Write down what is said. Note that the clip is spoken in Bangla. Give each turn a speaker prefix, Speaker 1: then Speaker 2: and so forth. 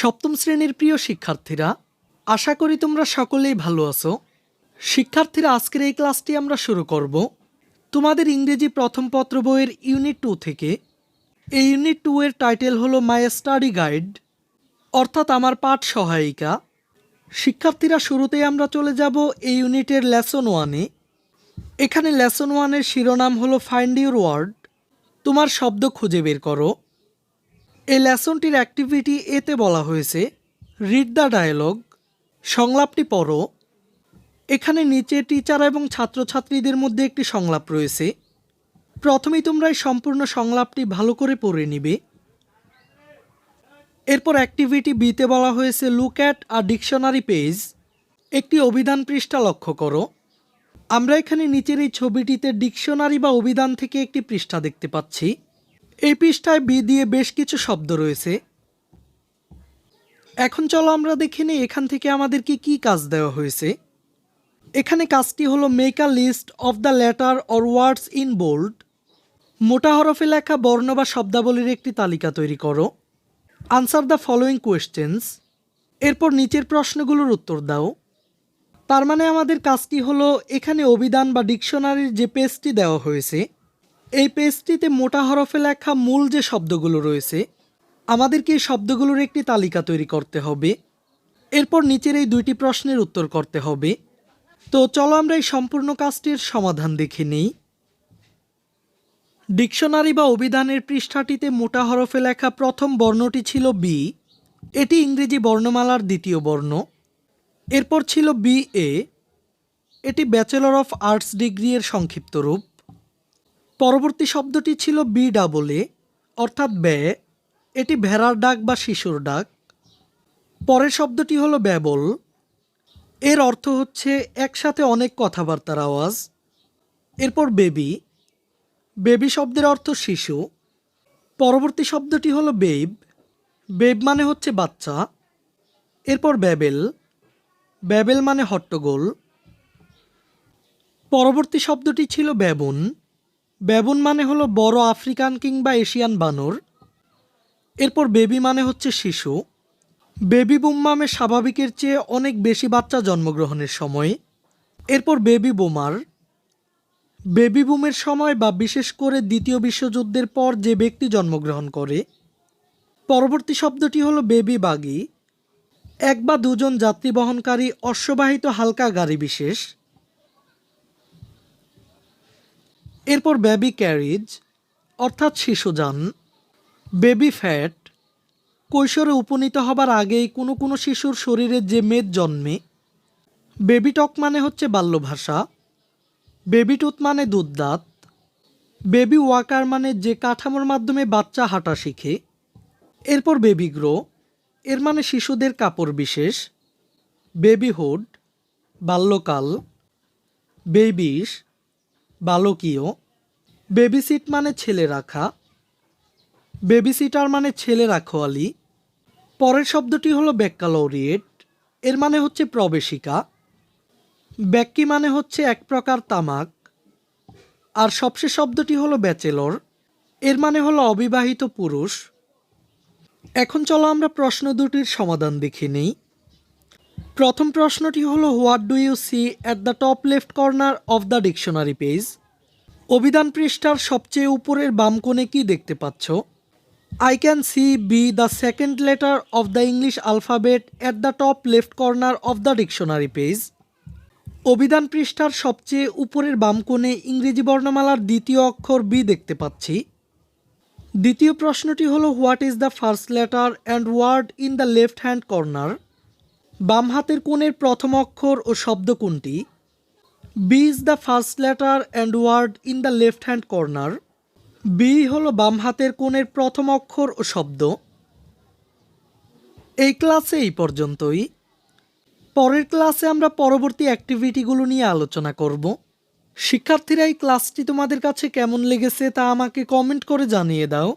Speaker 1: সপ্তম শ্রেণির প্রিয় শিক্ষার্থীরা, আশা করি তোমরা সকলেই ভালো আছো। শিক্ষার্থীরা, আজকের এই ক্লাসটি আমরা শুরু করব তোমাদের ইংরেজি প্রথম পত্র বইয়ের ইউনিট টু থেকে। এই ইউনিট টু এর টাইটেল হলো মাই স্টাডি গাইড, অর্থাৎ আমার পাঠ সহায়িকা। শিক্ষার্থীরা, শুরুতেই আমরা চলে যাব এই ইউনিটের লেসন ওয়ানে। এখানে লেসন ওয়ানের শিরোনাম হলো ফাইন্ড ইউর ওয়ার্ড, তোমার শব্দ খুঁজে বের করো। এই লেসনটির অ্যাক্টিভিটি এতে বলা হয়েছে, রিড দ্য ডায়ালগ, সংলাপটি পড়ো। এখানে নিচে টিচার এবং ছাত্রছাত্রীদের মধ্যে একটি সংলাপ রয়েছে। প্রথমেই তোমরা এই সম্পূর্ণ সংলাপটি ভালো করে পড়ে নিবে। এরপর অ্যাক্টিভিটি বিতে বলা হয়েছে look at a dictionary page একটি অভিধান পৃষ্ঠা লক্ষ্য করো। আমরা এখানে নিচের এই ছবিটিতে ডিকশনারি বা অভিধান থেকে একটি পৃষ্ঠা দেখতে পাচ্ছি। এই পৃষ্ঠায় বি দিয়ে বেশ কিছু শব্দ রয়েছে। এখন চলো আমরা দেখে নিই এখান থেকে আমাদেরকে কি কাজ দেওয়া হয়েছে। এখানে কাজটি হলো make a list of the letter or words in bold মোটা হরফে লেখা বর্ণ বা শব্দাবলীর একটি তালিকা তৈরি করো। আনসার দ্য ফলোয়িং কোয়েশ্চেন্স এরপর নিচের প্রশ্নগুলোর উত্তর দাও। তার মানে আমাদের কাজটি হলো এখানে অভিধান বা ডিকশনারির যে পেজটি দেওয়া হয়েছে এই পেজটিতে মোটা হরফে লেখা মূল যে শব্দগুলো রয়েছে, আমাদেরকে এই শব্দগুলোর একটি তালিকা তৈরি করতে হবে। এরপর নিচের এই দুইটি প্রশ্নের উত্তর করতে হবে। তো চলো আমরা এই সম্পূর্ণ কাজটির সমাধান দেখে নিই। ডিকশনারি বা অভিধানের পৃষ্ঠাটিতে মোটা হরফে লেখা প্রথম বর্ণটি ছিল বি এটি ইংরেজি বর্ণমালার দ্বিতীয় বর্ণ। এরপর ছিল বি এ এটি ব্যাচেলর অফ আর্টস ডিগ্রি এর সংক্ষিপ্ত রূপ। পরবর্তী শব্দটি ছিল বি ডাবল এ, অর্থাৎ ব্যয় এটি ভেড়ার ডাক বা শিশুর ডাক। পরের শব্দটি হলো ব্যবল, এর অর্থ হচ্ছে একসাথে অনেক কথাবার্তার আওয়াজ। এরপর বেবি বেবি শব্দের অর্থ শিশু। পরবর্তী শব্দটি হলো বেব বেব মানে হচ্ছে বাচ্চা। এরপর ব্যাবেল ব্যাবেল মানে হট্টগোল। পরবর্তী শব্দটি ছিল ব্যবন ব্যবন মানে হলো বড় আফ্রিকান কিংবা এশিয়ান বানর। এরপর বেবি মানে হচ্ছে শিশু। বেবি বুম্মামে স্বাভাবিকের চেয়ে অনেক বেশি বাচ্চা জন্মগ্রহণের সময়। এরপর বেবি বোমার। বেবি বুমের সময় বা বিশেষ করে দ্বিতীয় বিশ্বযুদ্ধের পর যে ব্যক্তি জন্মগ্রহণ করে। পরবর্তী শব্দটি হলো বেবি বাগি। এক বা দুজন যাত্রী বহনকারী অশ্ববাহিত হালকা গাড়ি বিশেষ। এরপর বেবি ক্যারিজ অর্থাৎ শিশুযান বেবি ফ্যাট কৈশোরে উপনীত হবার আগেই কোনো কোনো শিশুর শরীরে যে মেদ জন্মে বেবি টক মানে হচ্ছে বাল্যভাষা বেবি টুথ মানে দুধদাঁত বেবি ওয়াকার মানে যে কাঠামোর মাধ্যমে বাচ্চা হাঁটা শিখে, এরপর বেবি গ্রো এর মানে শিশুদের কাপড় বিশেষ বেবিহুড বাল্যকাল বেবিস বালকীয় বেবিসিট মানে ছেলে রাখা বেবিসিটার মানে ছেলে রাখোয়ালি পরের শব্দটি হলো ব্যাক্যালৌরিয়েট এর মানে হচ্ছে প্রবেশিকা, ব্যাক্কি মানে হচ্ছে এক প্রকার তামাক, আর সবশেষ শব্দটি হলো ব্যাচেলর এর মানে হলো অবিবাহিত পুরুষ। এখন চলো আমরা প্রশ্ন দুটির সমাধান দেখে নিই। প্রথম প্রশ্নটি হলো what do you see at the top left corner of the dictionary page অভিধান পৃষ্ঠার সবচেয়ে উপরের বাম কোণে কি দেখতে পাচ্ছ? I can see B the second letter of the English alphabet at the top left corner of the dictionary page অভিধান পৃষ্ঠার সবচেয়ে উপরের বাম কোণে ইংরেজি বর্ণমালার দ্বিতীয় অক্ষর বি দেখতে পাচ্ছি। দ্বিতীয় প্রশ্নটি হলো what is the first letter and word in the left hand corner বাম হাতের কোণের প্রথম অক্ষর ও শব্দ কোনটি? B is the first letter and word in the left hand corner B হলো বাম হাতের কোণের প্রথম অক্ষর ও শব্দ। এই ক্লাসে এই পর্যন্তই। পরের ক্লাসে আমরা পরবর্তী অ্যাক্টিভিটিগুলো নিয়ে আলোচনা করব। শিক্ষার্থীরা এই ক্লাসটি তোমাদের কাছে কেমন লেগেছে তা আমাকে কমেন্ট করে জানিয়ে দাও।